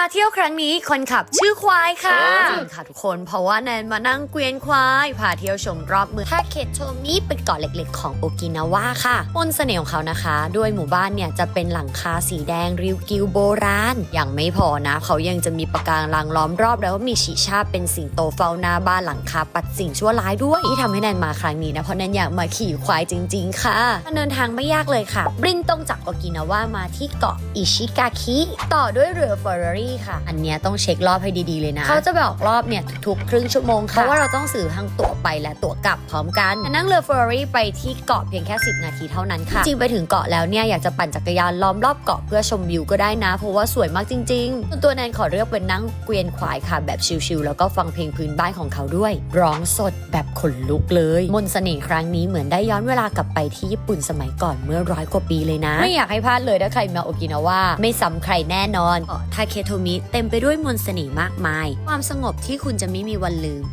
มาเที่ยวครั้งนี้คนขับชื่อควายค่ะจริงค่ะทุกคนเพราะว่าแนนมานั่งเกวียนควายพาเที่ยวชมรอบเมืองทาเคโทมิเป็นเกาะเล็กๆ ของโอกินาวาค่ะมนต์เสน่ห์ของเขานะคะ ด้วยหมู่บ้านเนี่ยจะเป็นหลังคาสีแดงริวกิวโบราณยังไม่พอนะ เขายังจะมีปะการังล้อมรอบแล้วก็มีชิชาเป็นสิงโตเฝ้าหน้าบ้านหลังคาปัดสิ่งชั่วร้ายด้วยที่ทำให้แนนมาครั้งนี้นะเพราะแนนอยากมาขี่ควายจริง ๆ ค่ะเดินทางไม่ยากเลยค่ะบินตรงจากโอกินาวามาที่เกาะอิชิกาคิต่อด้วยเรือเฟอร์รารี่ค่ะ อันเนี้ยต้องเช็ครอบให้ดีๆเลยนะ เขาจะบอกรอบเนี่ยทุกๆ ครึ่งชั่วโมงค่ะเพราะว่าเราต้องซื้อทั้งตั๋วไปและตั๋วกลับพร้อมกัน นั่งเรือเฟอร์รารี่ไปที่เกาะเพียงแค่ 10 นาทีเท่านั้นค่ะ จริงไปถึงเกาะแล้วเนี่ยอยากจะปั่นจักรยานล้อมรอบเกาะเพื่อชมวิวก็ได้นะ เพราะว่าสวยมากจริงๆส่วนตัวแนนขอเลือกเป็นนั่งเกวียนควายค่ะแบบชิลๆแล้วก็ฟังเพลงพื้นบ้านของเขาด้วย ร้องสดแบบขนลุกเลย มนต์เสน่ห์ครั้งนี้เหมือนได้ย้อนเวลากลับไปที่ญี่ปุ่นสมัยก่อนเมื่อร้อยกว่าปีเลยนะ ไม่อยากให้พลาดเลยถ้าใครมาโอกินาวาไม่ซ้ำใครแน่นอนเกาะทาเคโทมิเต็มไปด้วยมนต์เสน่ห์มากมาย ความสงบที่คุณจะไม่มีวันลืม